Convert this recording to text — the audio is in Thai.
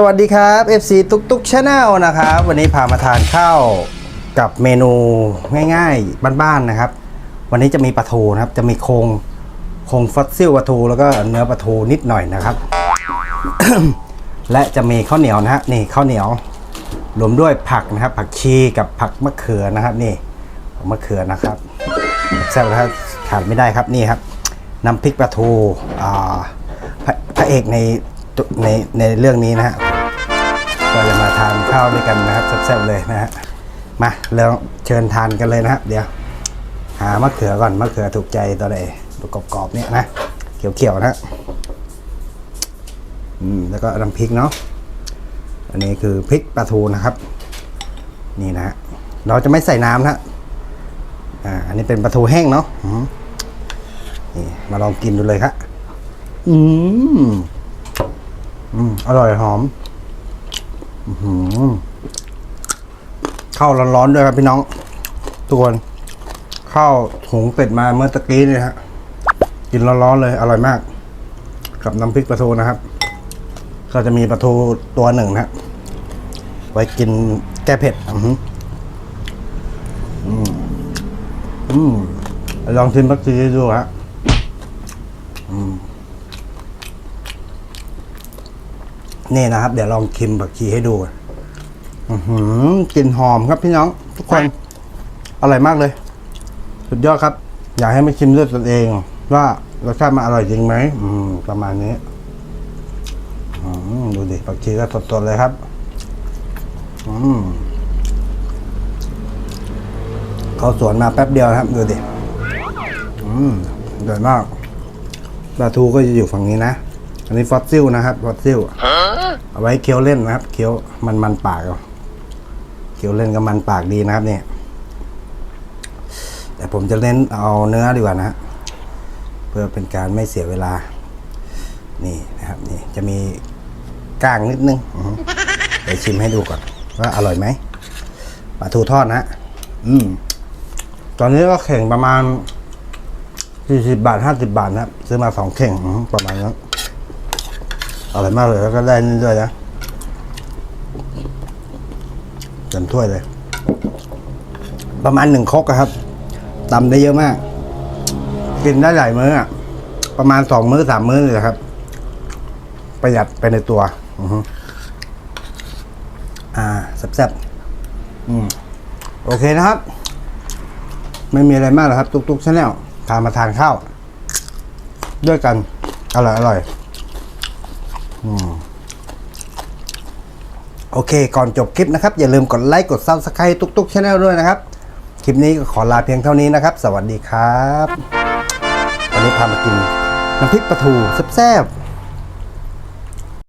สวัสดีครับ FC ตุกตุกชาแนลนะครับ วันนี้พามาทานข้าวกับเมนูง่ายๆ บ้านๆนะครับ วันนี้จะมีปลาทูนะครับ จะมีโครงโครงฟอสซิลปลาทูแล้วก็เนื้อปลาทูนิดหน่อยนะครับ และจะมีข้าวเหนียวนะฮะนี่ข้าวเหนียวรวมด้วยผักนะครับ ผักชีกับผักมะเขือนะครับ นี่มะเขือนะครับแซ่บนะครับขาดไม่ได้ครับนี่ครับน้ำพริกปลาทูพระเอกในในในเรื่องนี้นะฮะ ทานข้าวด้วยกันนะครับแซ่บๆเลยนะฮะมาเริ่มเชิญทานกันเลยนะครับเดี๋ยว หามะเขือก่อนมะเขือถูกใจตัวใดตัวกรอบๆเนี่ยนะเขียวๆนะฮะอืมแล้วก็น้ำพริกเนาะอันนี้คือพริกปลาทูนะครับ นี่นะฮะเราจะไม่ใส่น้ำนะอ่าอันนี้เป็นปลาทูแห้งเนาะอืมนี่มาลองกินดูเลยครับอืมอืมอร่อยหอม ข้าวร้อนๆด้วยครับพี่น้องทุกคนข้าวหุงเป็ดมาเมื่อตะกี้เนี่ยฮะกินร้อนๆเลย อร่อยมาก กับน้ำพริกปลาทูนะครับ ก็จะมีปลาทูตัวหนึ่งนะฮะไว้กินแก้เผ็ดอืมอืมลองชิมผักชีดูฮะอืม นี่นะครับ เดี๋ยวลองชิมผักชีให้ดูอืกลิ่นหอมครับพี่น้อง ทุกคนอร่อยมากเลย สุดยอดครับ อยากให้มาชิมด้วยตนเอง ว่ารสชาติมันอร่อยจริงไหมอืม ประมาณนี้ดูดิผักชีก็สดๆเลยครับ อืมเขาสวนมาแป๊บเดียวครับ ดูดิอืมอร่อยมากปลาทูก็จะอยู่ฝั่งนี้นะ อันนี้ฟอสซิลนะครับ ฟอสซิล เอาไว้เคี้ยวเล่นนะครับ เคี้ยวมันมันๆปากเอาเคี้ยวเล่นกับมันปากดีนะครับเนี่ย แต่ผมจะเน้นเอาเนื้อดีกว่านะฮะเพื่อเป็นการไม่เสียเวลา นี่นะครับนี่จะมีก้างนิดนึงอือฮึเดี๋ยวชิมให้ดูก่อน ว่าอร่อยไหมปลาทูทอดนะฮะอืมตอนนี้ก็เข่งประมาณสี่สิบาทห้าสิบาทนะครับซื้อมาสองเข่งอือฮึประมาณนั้น อร่อยมากเลยแล้วก็ได้นี่ด้วยนะเต็มถ้วยเลย ประมาณหนึ่งครกครับตำได้เยอะมาก กินได้หลายมื้ออะประมาณสองมื้อสามมื้อเลยครับ ประหยัดไปในตัวอือฮึอ่าแซ่บๆอืมโอเคนะครับ ไม่มีอะไรมากหรอกครับตุกๆชาแนลพามาทานข้าว ด้วยกัน อร่อยอร่อย โอเค ก่อนจบคลิปนะครับ อย่าลืมกดไลค์กดซับสไครต์ทุกๆช anel ด้วยนะครับ คลิปนี้ก็ขอลาเพียงเท่านี้นะครับ สวัสดีครับ วันนี้พามากินน้ำพริกปลาทูแซ่บ